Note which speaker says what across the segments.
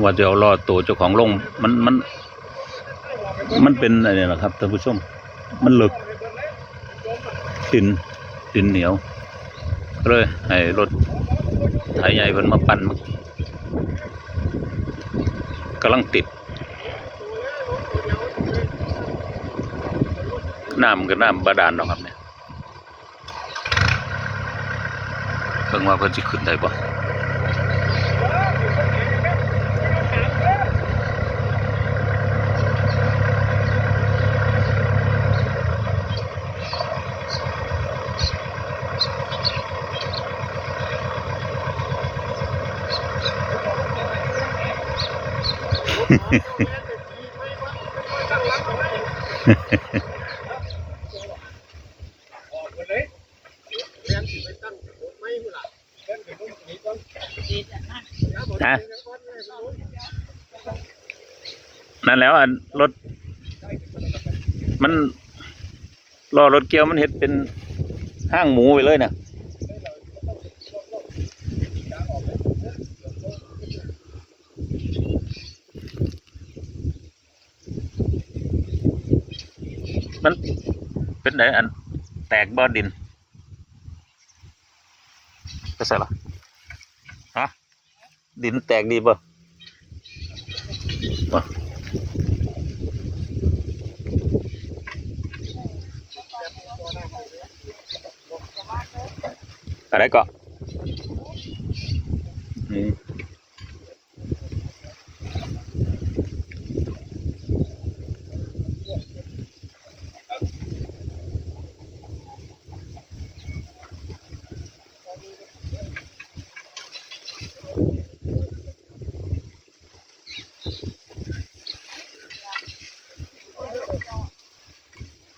Speaker 1: ว่าจะเอารอดตัวเจ้าของลงมันมัน มันเป็นอะไรนะครับท่านผู้ชม มันหลึกดินดินเหนียวเลยให้รถไถใหญ่เพิ่นมาปั่นกำลังติดน้ำก็น้ำบาดาลเนาะครับเนี่ยเพิ่งว่าเพิ่นสิขึ้นได้บ่
Speaker 2: ออกมาเลยเรียนปะเดิ นะ
Speaker 1: นั่นแล้วอันรถ มันรอรถเกียวมันเห็ดเป็นห้างหมูไปเลยนะ มันเป็นไหนอันแตกบ่อดินก็ใช่หรอฮะดินแตกดีบ่บ่อะไรก็อืม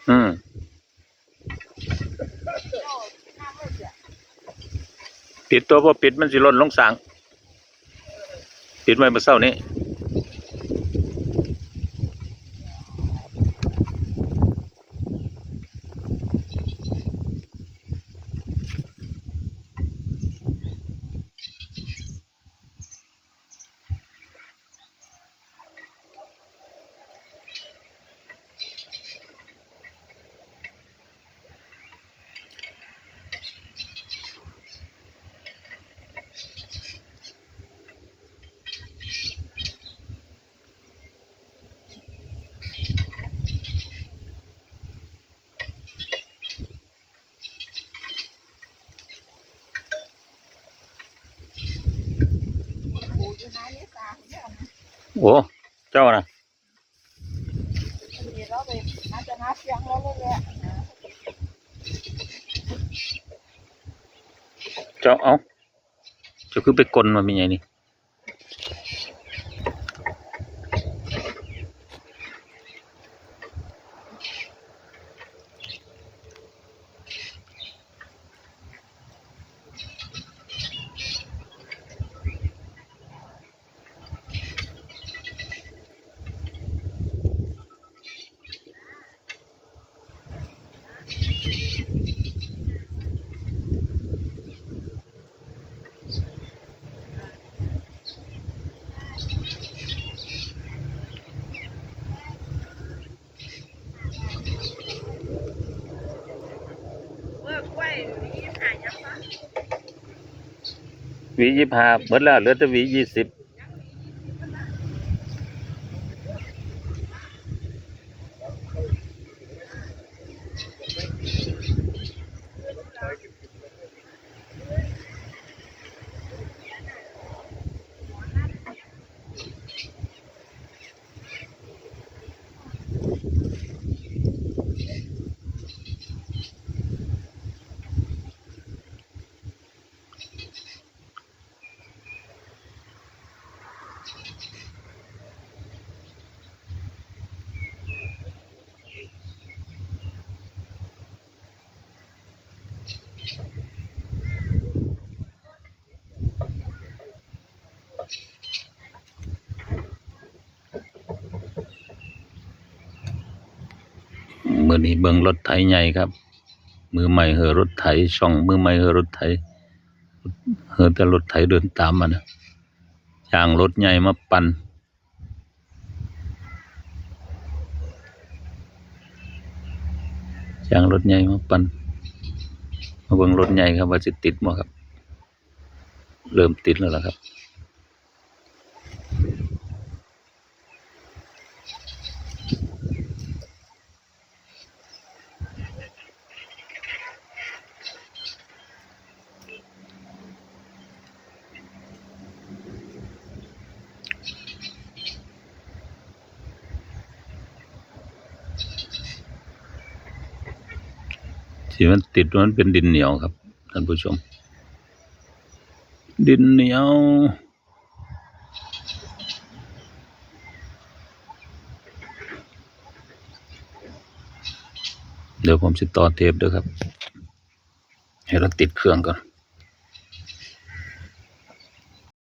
Speaker 1: อืม ปิดตัวพอปิดมันสิล่นลงสางปิดไว้เมื่อเช้านี้ โอ้เจ้านะ
Speaker 3: เราไปอาจจะหาเสียงเราเลยแหละ
Speaker 1: เจ้าเอาเจ้าคือไปกลมันเป็นไงนี่
Speaker 3: เมื่อกล้วยนี่หายยังวะ
Speaker 1: หวียี่ห้าหมดแล้วเหลือแต่หวียี่สิบ มือนี้เบิ่งรถไถใหญ่ครับ มือใหม่เหอรถไถช่องมือใหม่เหอรถไถเหอแต่รถไถเดินตามมานะ จ้างรถใหญ่มาปั่นจ้างรถใหญ่มาปั่นมาเบิ่งรถใหญ่ครับว่าจะติดบ่ครับ เริ่มติดแล้วล่ะครับ ที่มันติดมันเป็นดินเหนียวครับท่านผู้ชม ดินเหนียวเดี๋ยวผมจะต่อเทปด้วยครับ ให้เราติดเครื่องก่อน